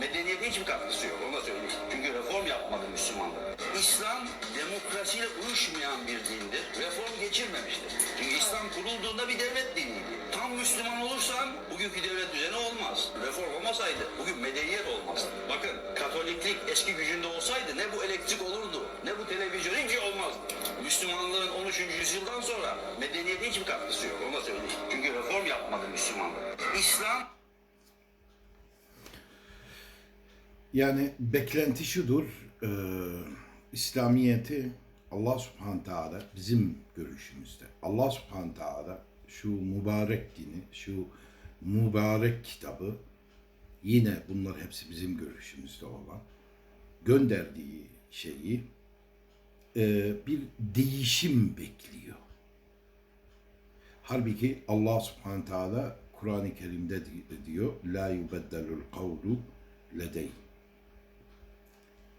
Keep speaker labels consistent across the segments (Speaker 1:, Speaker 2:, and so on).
Speaker 1: Medeniyete hiçbir katkısı yok, onu da söyleyeyim. Çünkü reform yapmadı Müslümanlar. İslam demokrasiyle uyuşmayan bir dindir. Reform geçirmemiştir. Çünkü İslam kurulduğunda bir devlet diniydi. Tam Müslüman olursan bugünkü devlet düzeni olmaz. Reform olmasaydı bugün medeniyet olmazdı. Bakın Katoliklik eski gücünde olsaydı ne bu elektrik olurdu, ne bu televizyon hiç olmazdı. Müslümanlığın 13. yüzyıldan sonra medeniyete hiçbir katkısı yok, onu da söyleyeyim. Çünkü reform yapmadı Müslümanlar. İslam
Speaker 2: Yani beklenti şudur, e, İslamiyet'i Allah subhanahu teala bizim görüşümüzde, Allah subhanahu teala şu mübarek dini, şu mübarek kitabı yine bunlar hepsi bizim görüşümüzde olan gönderdiği şeyi e, bir değişim bekliyor. Halbuki Allah subhanahu teala Kur'an-ı Kerim'de di- diyor La yubeddelul kavlu ledey.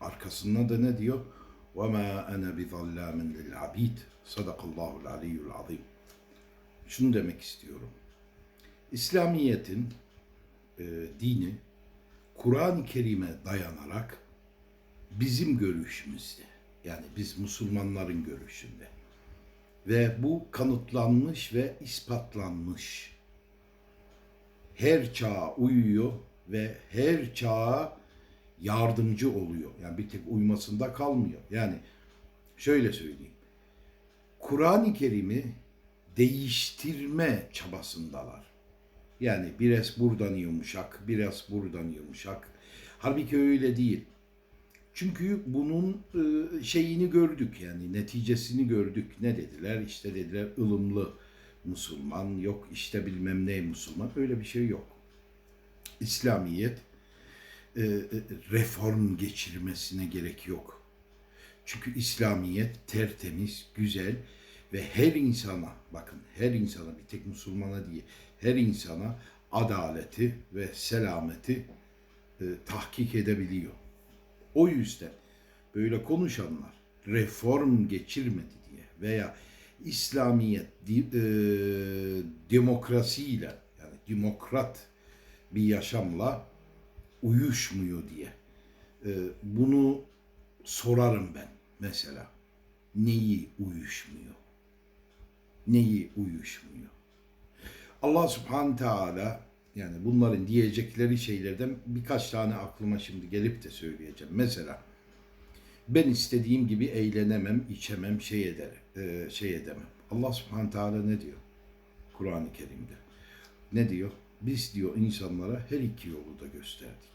Speaker 2: Arkasında da ne diyor? وَمَا أَنَا بِظَلَّامٍ لِلْعَبِيدِ Sadakallahu aliyyul azim. Şunu demek istiyorum. İslamiyet'in e, dini Kur'an-ı Kerim'e dayanarak bizim görüşümüzde yani biz Müslümanların görüşünde ve bu kanıtlanmış ve ispatlanmış her çağa uyuyor ve her çağa yardımcı oluyor. Yani bir tek uymasında kalmıyor. Yani şöyle söyleyeyim. Kur'an-ı Kerim'i değiştirme çabasındalar. Yani biraz buradan yumuşak, biraz buradan yumuşak. Halbuki öyle değil. Çünkü bunun e, şeyini gördük yani neticesini gördük. Ne dediler? İşte dediler ılımlı Müslüman, yok işte bilmem ne Müslüman. Öyle bir şey yok. İslamiyet e, e, reform geçirmesine gerek yok. Çünkü İslamiyet tertemiz, güzel ve her insana, bakın her insana bir tek Müslümana değil, her insana adaleti ve selameti e, tahkik edebiliyor. O yüzden böyle konuşanlar reform geçirmedi diye veya İslamiyet di- e, demokrasiyle yani demokrat bir yaşamla uyuşmuyor diye. E, bunu sorarım ben mesela. Neyi uyuşmuyor? Neyi uyuşmuyor? Allah subhanahu teala yani bunların diyecekleri şeylerden birkaç tane aklıma şimdi gelip de söyleyeceğim. Mesela ben istediğim gibi eğlenemem, içemem, şey eder, e, şey edemem. Allah subhanahu teala ne diyor? Kur'an-ı Kerim'de. Ne diyor? Biz diyor insanlara her iki yolu da gösterdik.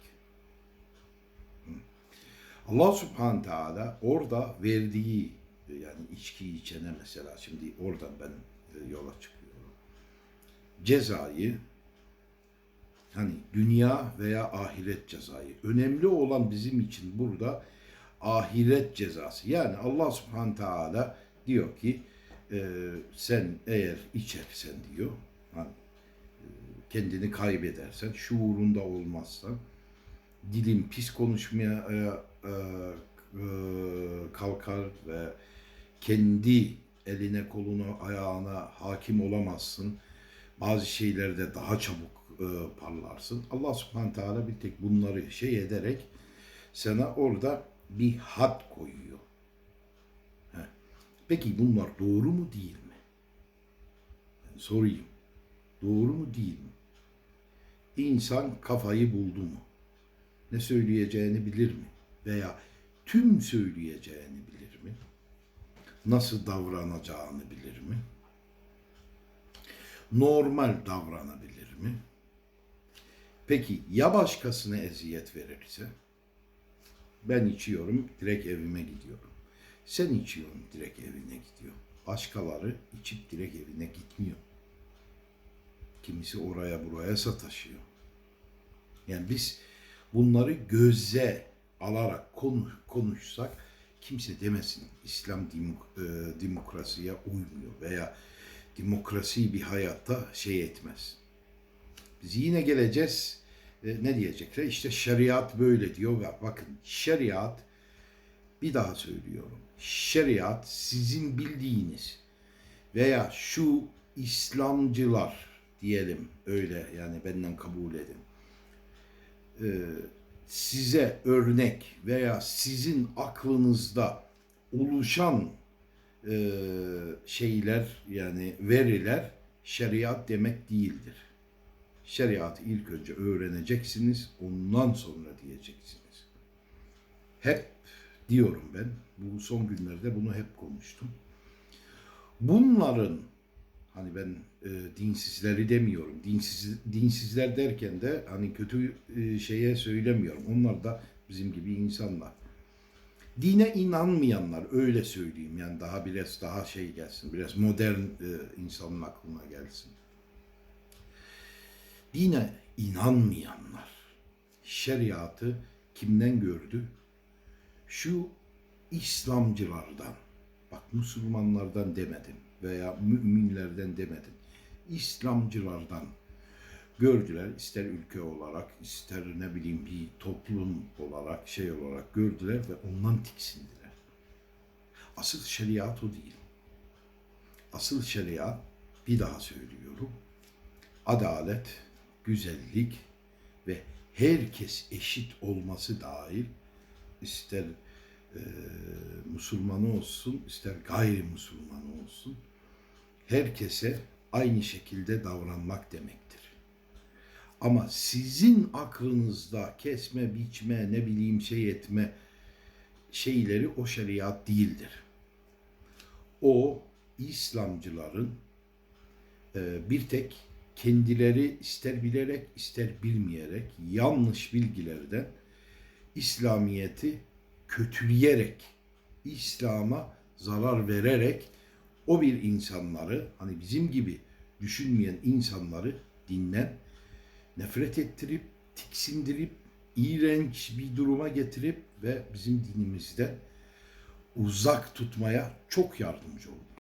Speaker 2: Allah subhanahu teala orada verdiği yani içki içene mesela şimdi oradan ben e, yola çıkıyorum. Cezayı hani dünya veya ahiret cezayı. Önemli olan bizim için burada ahiret cezası. Yani Allah subhanahu teala diyor ki e, sen eğer içersen diyor hani, kendini kaybedersen, şuurunda olmazsan, dilin pis konuşmaya e, e, e, kalkar ve kendi eline koluna ayağına hakim olamazsın. Bazı şeylerde daha çabuk e, parlarsın. Allah subhanahu teala bir tek bunları şey ederek sana orada bir had koyuyor. He. Peki bunlar doğru mu değil mi? Ben sorayım. Doğru mu değil mi? İnsan kafayı buldu mu? Ne söyleyeceğini bilir mi? Veya tüm söyleyeceğini bilir mi? Nasıl davranacağını bilir mi? Normal davranabilir mi? Peki ya başkasına eziyet verirse? Ben içiyorum, direkt evime gidiyorum. Sen içiyorsun, direkt evine gidiyor. Başkaları içip direkt evine gitmiyor. Kimisi oraya buraya sataşıyor. Yani biz bunları göze alarak konuş, konuşsak kimse demesin İslam e, demokrasiye uymuyor veya demokrasi bir hayatta şey etmez. Biz yine geleceğiz e, ne diyecekler? İşte şeriat böyle diyor ve bakın şeriat bir daha söylüyorum. Şeriat sizin bildiğiniz veya şu İslamcılar diyelim öyle yani benden kabul edin. Ee, size örnek veya sizin aklınızda oluşan e, şeyler yani veriler şeriat demek değildir. Şeriatı ilk önce öğreneceksiniz, ondan sonra diyeceksiniz. Hep diyorum ben, bu son günlerde bunu hep konuştum. Bunların hani ben e, dinsizleri demiyorum. Dinsiz, dinsizler derken de hani kötü e, şeye söylemiyorum. Onlar da bizim gibi insanlar. Dine inanmayanlar öyle söyleyeyim yani daha biraz daha şey gelsin. Biraz modern e, insanın aklına gelsin. Dine inanmayanlar şeriatı kimden gördü? Şu İslamcılardan. Bak Müslümanlardan demedim veya müminlerden demedim. İslamcılardan gördüler ister ülke olarak ister ne bileyim bir toplum olarak şey olarak gördüler ve ondan tiksindiler. Asıl şeriat o değil. Asıl şeriat bir daha söylüyorum. Adalet, güzellik ve herkes eşit olması dahil ister e, Müslümanı olsun, ister gayrimüslimmanı olsun, herkese aynı şekilde davranmak demektir. Ama sizin aklınızda kesme, biçme, ne bileyim şey etme şeyleri o şeriat değildir. O İslamcıların e, bir tek kendileri ister bilerek ister bilmeyerek yanlış bilgilerden İslamiyeti kötüleyerek, İslam'a zarar vererek o bir insanları hani bizim gibi düşünmeyen insanları dinden nefret ettirip, tiksindirip, iğrenç bir duruma getirip ve bizim dinimizden uzak tutmaya çok yardımcı oldu.